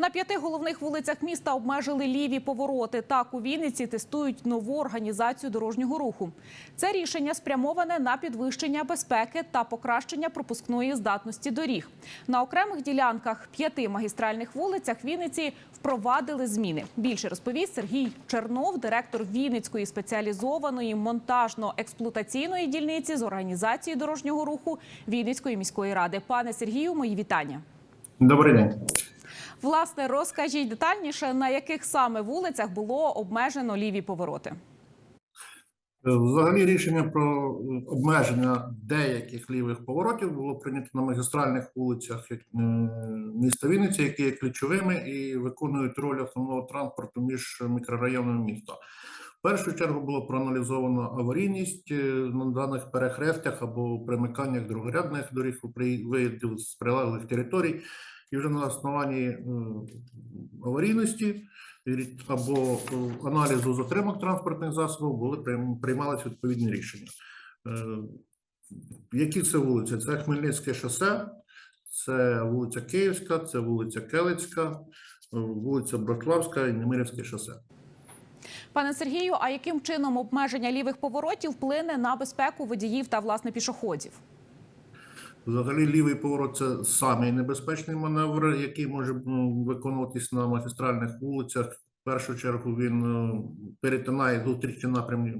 На п'яти головних вулицях міста обмежили ліві повороти. Так у Вінниці тестують нову організацію дорожнього руху. Це рішення спрямоване на підвищення безпеки та покращення пропускної здатності доріг. На окремих ділянках п'яти магістральних вулицях Вінниці впровадили зміни. Більше розповість Сергій Чернов, директор Вінницької спеціалізованої монтажно-експлуатаційної дільниці з організації дорожнього руху Вінницької міської ради. Пане Сергію, мої вітання. Добрий день. Власне, розкажіть детальніше, на яких саме вулицях було обмежено ліві повороти. Е, Взагалі рішення про обмеження деяких лівих поворотів було прийнято на магістральних вулицях е, міста Вінниці, які є ключовими і виконують роль основного транспорту між мікрорайонами міста. В першу чергу було проаналізовано аварійність е, на даних перехрестях або примиканнях другорядних доріг у виїздів з прилеглих територій, і вже на основанні аварійності або е, аналізу затримок транспортних засобів були прийм- приймалися відповідні рішення. Е, Які це вулиці? Це Хмельницьке шосе, це вулиця Київська, це вулиця Келицька, е, вулиця Брославська і Немирівське шосе. Пане Сергію, а яким чином обмеження лівих поворотів вплине на безпеку водіїв та власне пішоходів? Взагалі, лівий поворот це самий небезпечний маневр, який може виконуватись на магістральних вулицях. В першу чергу він е, перетинає зустрічні напрямні е,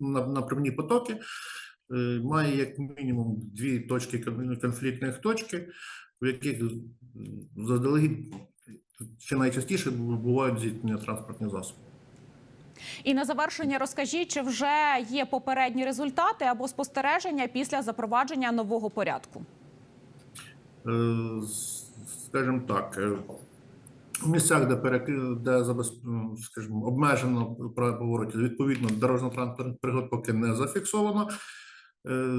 напрямні потоки, е, має як мінімум дві точки конфліктних точки, в яких заздалегідь чи найчастіше бувають зіткнення транспортних засобів. І на завершення розкажіть, чи вже є попередні результати або спостереження після запровадження нового порядку? Е, скажімо так, е, в місцях, де перекри- де скажімо, обмежено право поворотів, відповідно, дорожньо-транспортних пригод поки не зафіксовано. Е,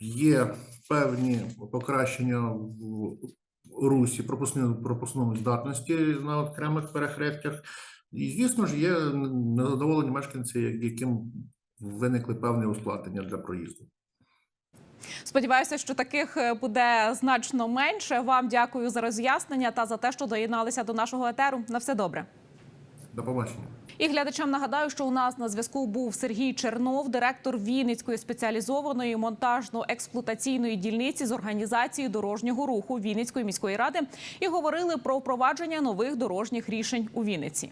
Є певні покращення в русі пропускної пропускної здатності на окремих перехрестях. І, звісно ж, є незадоволені мешканці, яким виникли певні ускладнення для проїзду. Сподіваюся, що таких е, буде значно менше. Вам дякую за роз'яснення та за те, що доєдналися до нашого етеру. На все добре. До побачення. І глядачам нагадаю, що у нас на зв'язку був Сергій Чернов, директор Вінницької спеціалізованої монтажно-експлуатаційної дільниці з організації дорожнього руху Вінницької міської ради і говорили про впровадження нових дорожніх рішень у Вінниці.